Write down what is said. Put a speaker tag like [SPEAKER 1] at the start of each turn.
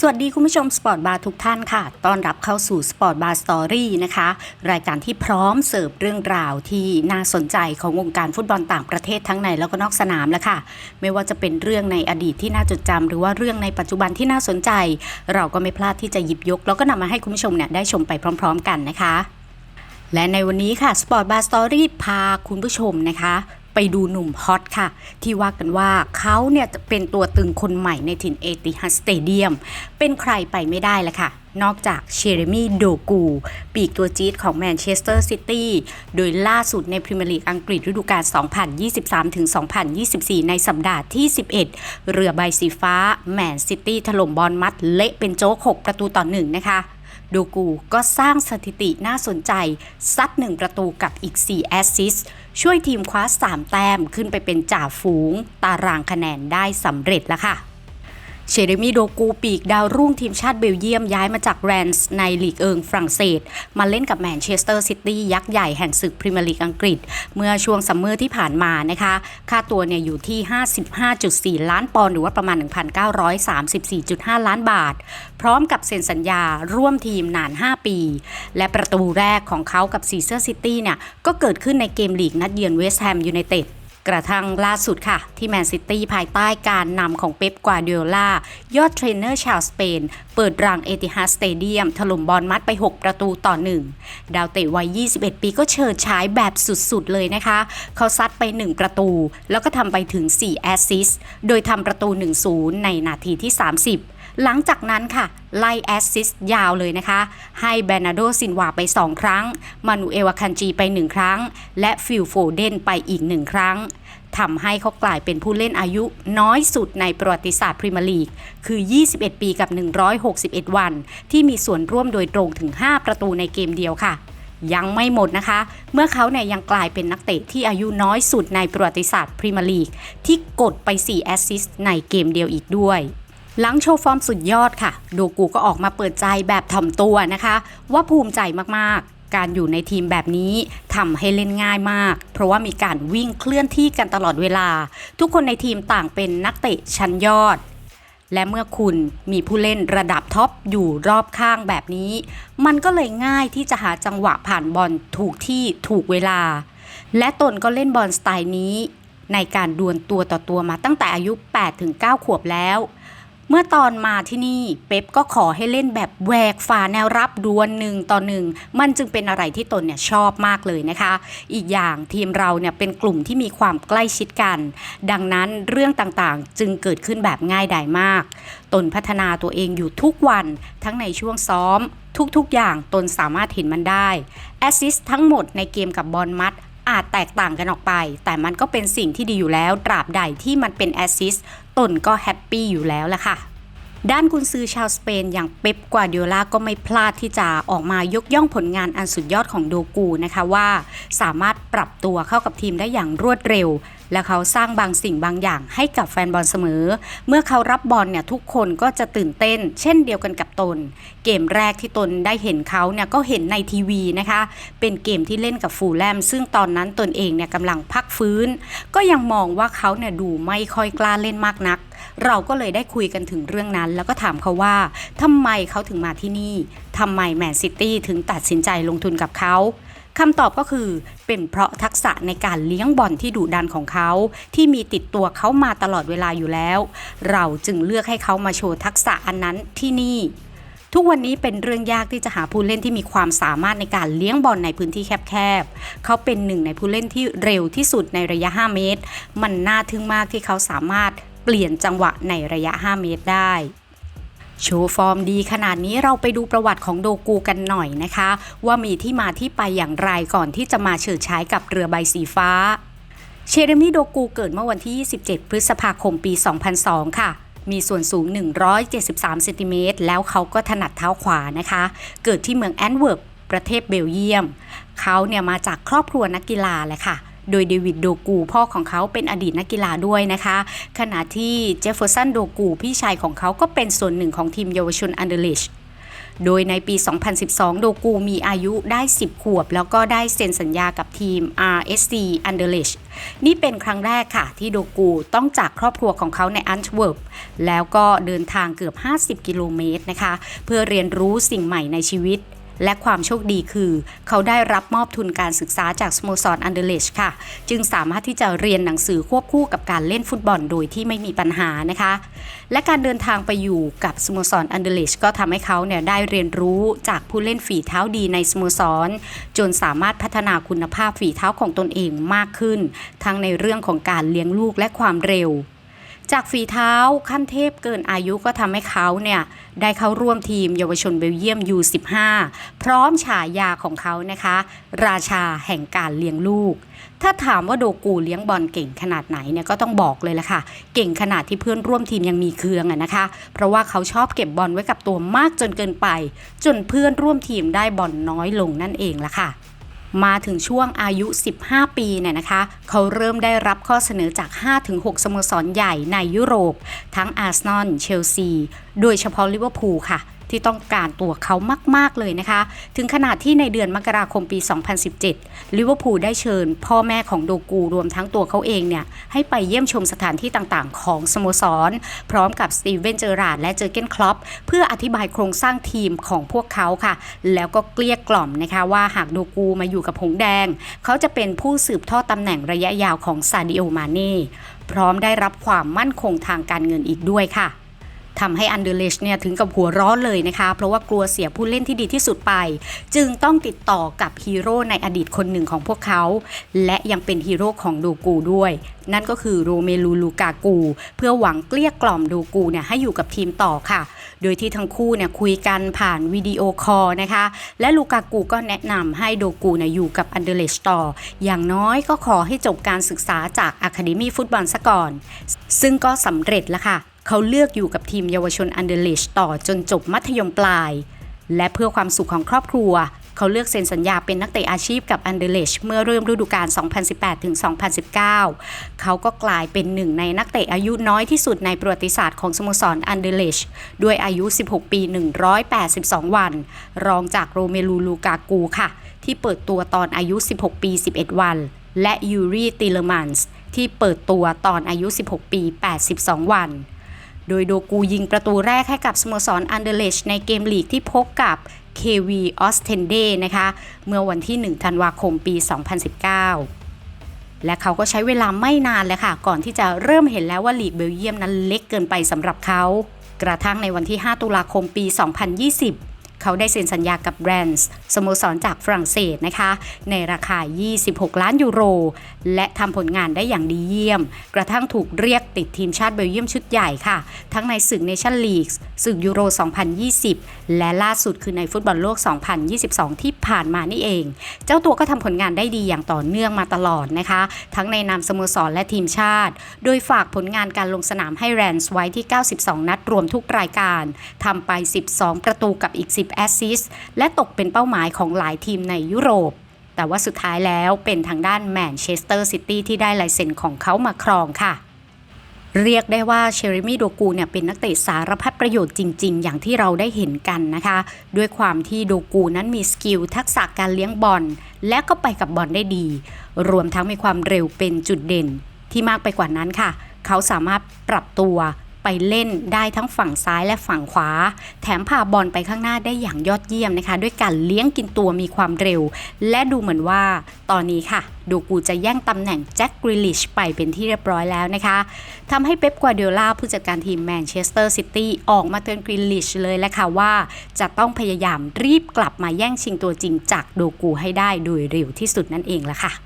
[SPEAKER 1] สวัสดีคุณผู้ชมสปอร์ตบาร์ทุกท่านค่ะ ต้อนรับเข้าสู่สปอร์ตบาร์สตอรี่นะคะ รายการที่พร้อมเสิร์ฟเรื่องราวที่น่าสนใจของวงการฟุตบอลต่างประเทศทั้งในแล้วก็นอกสนามแล้วค่ะ ไม่ว่าจะเป็นเรื่องในอดีตที่น่าจดจำหรือว่าเรื่องในปัจจุบันที่น่าสนใจ เราก็ไม่พลาดที่จะหยิบยก แล้วก็นำมาให้คุณผู้ชมเนี่ยได้ชมไปพร้อม ๆ กันนะคะ และในวันนี้ค่ะ Sport Bar Story พาคุณผู้ชมนะคะ ไปดูหนุ่มฮอตค่ะ ที่ว่ากันว่าเขาเนี่ยจะเป็นตัวตึงคนใหม่ในถิ่นเอติฮัสเตเดียม เป็นใครไปไม่ได้ละค่ะ นอกจากเชเรมี่โดกู ปีกตัวจี๊ดของแมนเชสเตอร์ซิตี้โดยล่าสุดในพรีเมียร์ลีกอังกฤษฤดูกาล 2023-2024 ในสัปดาห์ที่ 11 เรือใบสีฟ้า แมนซิตี้ถล่มบอลมัดเละเป็นโจ๊ก 6 ประตูต่อหนึ่งนะคะ ดูกูก็สร้างสถิติน่าสนใจ ซัด1ประตูกับอีก 4 แอสซิสช่วยทีมคว้า 3 แต้มขึ้นไปเป็นจ่าฝูง ตารางคะแนนได้สำเร็จแล้วค่ะ เชเรมีโดกูปีกดาวรุ่งทีมชาติเบลเยียมย้ายมาจากแรนส์ในลีกเอิงฝรั่งเศส มาเล่นกับแมนเชสเตอร์ซิตี้ยักษ์ใหญ่แห่งศึกพรีเมียร์ลีกอังกฤษ เมื่อช่วงซัมเมอร์ที่ผ่านมานะคะ ค่าตัวเนี่ยอยู่ที่ 55.4 ล้านปอนด์หรือว่าประมาณ 1,934.5 ล้านบาท พร้อมกับเซ็นสัญญาร่วมทีมนาน 5 ปี และประตูแรกของเขากับซีเซอร์ซิตี้เนี่ยก็เกิดขึ้นในเกมลีกนัดเยือนเวสต์แฮมยูไนเต็ด กระทั่งล่าสุดค่ะ ที่แมนซิตี้ภายใต้การนำของเป๊ปกวาร์ดิโอลายอดเทรนเนอร์ชาวสเปน เปิดรังเอติฮัดสเตเดียม ถล่มบอลมัดไป 6 ประตูต่อ 1 ดาวเตะวัย 21 ปีก็เฉิดฉายแบบสุดๆ เลยนะคะ เขาซัดไป 1 ประตู แล้วก็ทำไปถึง 4 แอสซิสต์โดยทำประตู 1-0 ในนาทีที่ 30 หลังจากนั้นค่ะ ไล่แอสซิสต์ยาวเลยนะคะ ให้แบรนาโดซินวาไป 2 ครั้ง มานูเอวาคันจีไป 1 ครั้ง และฟิลโฟเดนไปอีก 1 ครั้งทำให้เขากลายเป็นผู้เล่นอายุน้อยสุดในประวัติศาสตร์พรีเมียร์ลีก คือ 21 ปีกับ 161 วัน ที่มีส่วนร่วมโดยตรงถึง 5 ประตูในเกมเดียวค่ะ ยังไม่หมดนะคะ เมื่อเขาเนี่ยยังกลายเป็นนักเตะที่อายุน้อยสุดในประวัติศาสตร์พรีเมียร์ลีก ที่กดไป 4 แอสซิสต์ในเกมเดียวอีกด้วย หลังโชว์ฟอร์มสุดยอดค่ะโดกูก็ออกมาเปิดใจแบบถ่อมตัวนะคะ ว่าภูมิใจมากๆ การอยู่ในทีมแบบนี้ทำให้เล่นง่ายมาก เพราะว่ามีการวิ่งเคลื่อนที่กันตลอดเวลา ทุกคนในทีมต่างเป็นนักเตะชั้นยอด และเมื่อคุณมีผู้เล่นระดับท็อปอยู่รอบข้างแบบนี้ มันก็เลยง่ายที่จะหาจังหวะผ่านบอลถูกที่ถูกเวลา และตนก็เล่นบอลสไตล์นี้ ในการดวลตัวต่อตัวมาตั้งแต่อายุ 8-9 ขวบแล้ว เมื่อตอนมาที่นี่เป๊ปก็ขอให้เล่นแบบแหวกฝ่าแนวรับดวลหนึ่งต่อหนึ่งมันจึงเป็นอะไรที่ตนเนี่ยชอบมากเลยนะคะ อีกอย่างทีมเราเนี่ยเป็นกลุ่มที่มีความใกล้ชิดกัน ดังนั้นเรื่องต่างๆจึงเกิดขึ้นแบบง่ายดายมาก ตนพัฒนาตัวเองอยู่ทุกวันทั้งในช่วงซ้อม ทุกๆอย่างตนสามารถเห็นมันได้แอสซิสทั้งหมดในเกมกับบอลมัด อาจแตกต่างกันออกไป แต่มันก็เป็นสิ่งที่ดีอยู่แล้วตราบใดที่มันเป็นแอสซิสต์ตนก็แฮปปี้อยู่แล้วละค่ะ ด้านกุนซือชาวสเปน อย่างเป๊ปกวาดิโอลาก็ไม่พลาดที่จะออกมายกย่องผลงานอันสุดยอดของโดกูนะคะว่าสามารถปรับตัวเข้ากับทีมได้อย่างรวดเร็ว และเขาสร้างบางสิ่งบางอย่างให้กับแฟนบอลเสมอ เมื่อเขารับบอลเนี่ยทุกคนก็จะตื่นเต้น เช่นเดียวกันกับตน เกมแรกที่ตนได้เห็นเขาเนี่ยก็เห็นในทีวีนะคะเป็นเกมที่เล่นกับฟูลแลมซึ่งตอนนั้นตนเองเนี่ยกำลังพักฟื้น ก็ยังมองว่าเขาเนี่ยดูไม่ค่อยกล้าเล่นมากนัก เราก็เลยได้คุยกันถึงเรื่องนั้น แล้วก็ถามเขาว่าทำไมเขาถึงมาที่นี่ทำไมแมนซิตี้ถึงตัดสินใจลงทุนกับเขาคำตอบก็คือเป็นเพราะทักษะในการเลี้ยงบอลที่ดุดันของเขา ที่มีติดตัวเขามาตลอดเวลาอยู่แล้ว เราจึงเลือกให้เขามาโชว์ทักษะอันนั้นที่นี่ทุกวันนี้เป็นเรื่องยากที่จะหาผู้เล่นที่มีความสามารถในการเลี้ยงบอลในพื้นที่แคบๆ เขาเป็นหนึ่งในผู้เล่นที่เร็วที่สุดในระยะ 5 เมตร มันน่าทึ่งมากที่เขาสามารถ เปลี่ยนจังหวะในระยะ 5 เมตรได้โชว์ฟอร์มดีขนาดนี้เราไปดูประวัติของโดกูกันหน่อยนะคะ ว่ามีที่มาที่ไปอย่างไรก่อนที่จะมาเฉิดฉายกับเรือใบสีฟ้า เชเรมีโดกูเกิดเมื่อวันที่ 27 พฤษภาคมปี 2002 ค่ะ มีส่วนสูง 173เซนติเมตรแล้วเขาก็ถนัดเท้าขวานะคะ เกิดที่เมืองแอนเวิร์ปประเทศเบลเยียม เขาเนี่ยมาจากครอบครัวนักกีฬาแหละค่ะ โดยเดวิดโดกูพ่อของเขาเป็นอดีตนักกีฬาด้วยนะคะ ขณะที่เจฟเฟอร์สันโดกูพี่ชายของเขาก็เป็นส่วนหนึ่งของทีมเยาวชนอันเดอร์ลิชโดยในปี 2012 โดกูมีอายุได้ 10 ขวบ แล้วก็ได้เซ็นสัญญากับทีม RSC Anderlecht นี่เป็นครั้งแรกค่ะ ที่โดกูต้องจากครอบครัวของเขาในอัน t เวิร์ปแล้วก็เดินทางเกือบ 50 กิโลเมตรนะคะ เพื่อเรียนรู้สิ่งใหม่ในชีวิต และความโชคดีคือ เขาได้รับมอบทุนการศึกษาจากสโมสรอันเดเลชค่ะ จึงสามารถที่จะเรียนหนังสือควบคู่กับการเล่นฟุตบอลโดยที่ไม่มีปัญหานะคะ และการเดินทางไปอยู่กับสโมสรอันเดเลชก็ทำให้เขาเนี่ยได้เรียนรู้จากผู้เล่นฝีเท้าดีในสโมสร จนสามารถพัฒนาคุณภาพฝีเท้าของตนเองมากขึ้น ทั้งในเรื่องของการเลี้ยงลูกและความเร็ว จากฝีเท้าขั้นเทพเกินอายุก็ทำให้เขาเนี่ยได้เข้าร่วมทีมเยาวชนเบลเยียม U15 พร้อมฉายาของเขานะคะ ราชาแห่งการเลี้ยงลูก ถ้าถามว่าโดกูเลี้ยงบอลเก่งขนาดไหนเนี่ยก็ต้องบอกเลยละค่ะ เก่งขนาดที่เพื่อนร่วมทีมยังมีเครืองอะนะคะ เพราะว่าเขาชอบเก็บบอลไว้กับตัวมากจนเกินไป จนเพื่อนร่วมทีมได้บอลน้อยลงนั่นเองละค่ะ มาถึงช่วงอายุ 15 ปีเนี่ยนะคะ เขาเริ่มได้รับข้อเสนอจาก 5-6 สโมสรใหญ่ในยุโรป ทั้งอาร์เซนอล เชลซี โดยเฉพาะลิเวอร์พูลค่ะ ที่ต้องการตัวเขามาก ๆ เลยนะคะ ถึงขนาดที่ในเดือนมกราคมปี 2017 ลิเวอร์พูลได้เชิญ พ่อแม่ของโดกูรวมทั้งตัวเขาเองเนี่ย ให้ไปเยี่ยมชมสถานที่ต่างๆ ของสโมสร พร้อมกับสตีเวนเจอราร์ดและเจอเกนคลอปเพื่ออธิบายโครงสร้างทีมของพวกเขาค่ะ แล้วก็เกลี้ยกล่อมนะคะว่าหากโดกูมาอยู่กับหงแดง เขาจะเป็นผู้สืบทอดตำแหน่งระยะยาวของซาดิโอมาเน่พร้อมได้รับความมั่นคงทางการเงินอีกด้วยค่ะ ทำให้อันเดอร์เลชเนี่ยถึงกับหัวร้อนเลยนะคะ เพราะว่ากลัวเสียผู้เล่นที่ดีที่สุดไป จึงต้องติดต่อกับฮีโร่ในอดีตคนหนึ่งของพวกเขา และยังเป็นฮีโร่ของโดกูด้วย นั่นก็คือโรเมลูลูกากู เพื่อหวังเกลี้ยกล่อมโดกูเนี่ยให้อยู่กับทีมต่อค่ะ โดยที่ทั้งคู่เนี่ยคุยกันผ่านวิดีโอคอลนะคะ และลูกากูก็แนะนำให้โดกูเนี่ยอยู่กับอันเดอร์เลชต่อ อย่างน้อยก็ขอให้จบการศึกษาจากอะคาเดมี่ฟุตบอลซะก่อน ซึ่งก็สำเร็จแล้วค่ะ เขาเลือกอยู่กับทีมเยาวชนอันเดอร์เลชต่อจนจบมัธยมปลาย และเพื่อความสุขของครอบครัว เขาเลือกเซ็นสัญญาเป็นนักเตะอาชีพกับอันเดอร์เลชเมื่อเริ่มฤดูกาล 2018-2019 เขาก็กลายเป็นหนึ่งในนักเตะอายุน้อยที่สุดในประวัติศาสตร์ของสโมสรอันเดอร์เลชด้วยอายุ 16 ปี 182 วัน รองจากโรเมลูลูกากูค่ะ ที่เปิดตัวตอนอายุ 16 ปี 11 วัน และยูรีติเลมันส์ที่เปิดตัวตอนอายุ 16 ปี 82 วัน โดยโดกูยิงประตูแรกให้กับสโมสรอันเดเลชในเกมลีกที่พบกับ KV ออสเทนเดนะคะ เมื่อวันที่ 1 ธันวาคมปี 2019 และเขาก็ใช้เวลาไม่นานเลยค่ะ ก่อนที่จะเริ่มเห็นแล้วว่าลีกเบลเยียมนั้นเล็กเกินไปสำหรับเขา กระทั่งในวันที่ 5 ตุลาคมปี 2020 เขาได้เซ็นสัญญากับแบรนด์สโมสรจากฝรั่งเศสนะคะ ในราคา 26 ล้านยูโร และทำผลงานได้อย่างดีเยี่ยม กระทั่งถูกเรียกติดทีมชาติเบลเยียมชุดใหญ่ค่ะ ทั้งในศึกเนชั่นลีกศึกยูโร 2020 และล่าสุดคือในฟุตบอลโลก 2022 ที่ผ่านมานี่เอง เจ้าตัวก็ทำผลงานได้ดีอย่างต่อเนื่องมาตลอดนะคะ ทั้งในนามสโมสรและทีมชาติ โดยฝากผลงานการลงสนามให้แรนส์ไว้ที่ 92 นัดรวมทุกรายการทำไป 12 ประตูกับอีก 10แอสซิสและตกเป็นเป้าหมายของหลายทีมในยุโรป แต่ว่าสุดท้ายแล้วเป็นทางด้านแมนเชสเตอร์ซิตี้ที่ได้ลายเซ็นของเขามาครองค่ะเรียกได้ว่าเชอริมี่โดกูเนี่ยเป็นนักเตะสารพัดประโยชน์จริง ๆ อย่างที่เราได้เห็นกันนะคะ ด้วยความที่โดกูนั้นมีสกิลทักษะการเลี้ยงบอลและก็ไปกับบอลได้ดี รวมทั้งมีความเร็วเป็นจุดเด่นที่มากไปกว่านั้นค่ะ เขาสามารถปรับตัว ไปเล่นได้ทั้งฝั่งซ้ายและฝั่งขวา แถมพาบอลไปข้างหน้าได้อย่างยอดเยี่ยมนะคะ ด้วยการเลี้ยงกินตัวมีความเร็ว และดูเหมือนว่าตอนนี้ค่ะ ดูกูจะแย่งตำแหน่งแจ็คกริลิชไปเป็นที่เรียบร้อยแล้วนะคะทำให้เป๊ปกวาเดล่าผู้จัดการทีมแมนเชสเตอร์ซิตี้ออกมาเตือนกริลิชเลยแหละค่ะว่า จะต้องพยายามรีบกลับมาแย่งชิงตัวจริงจากโดกูให้ได้โดยเร็วที่สุดนั่นเองละค่ะ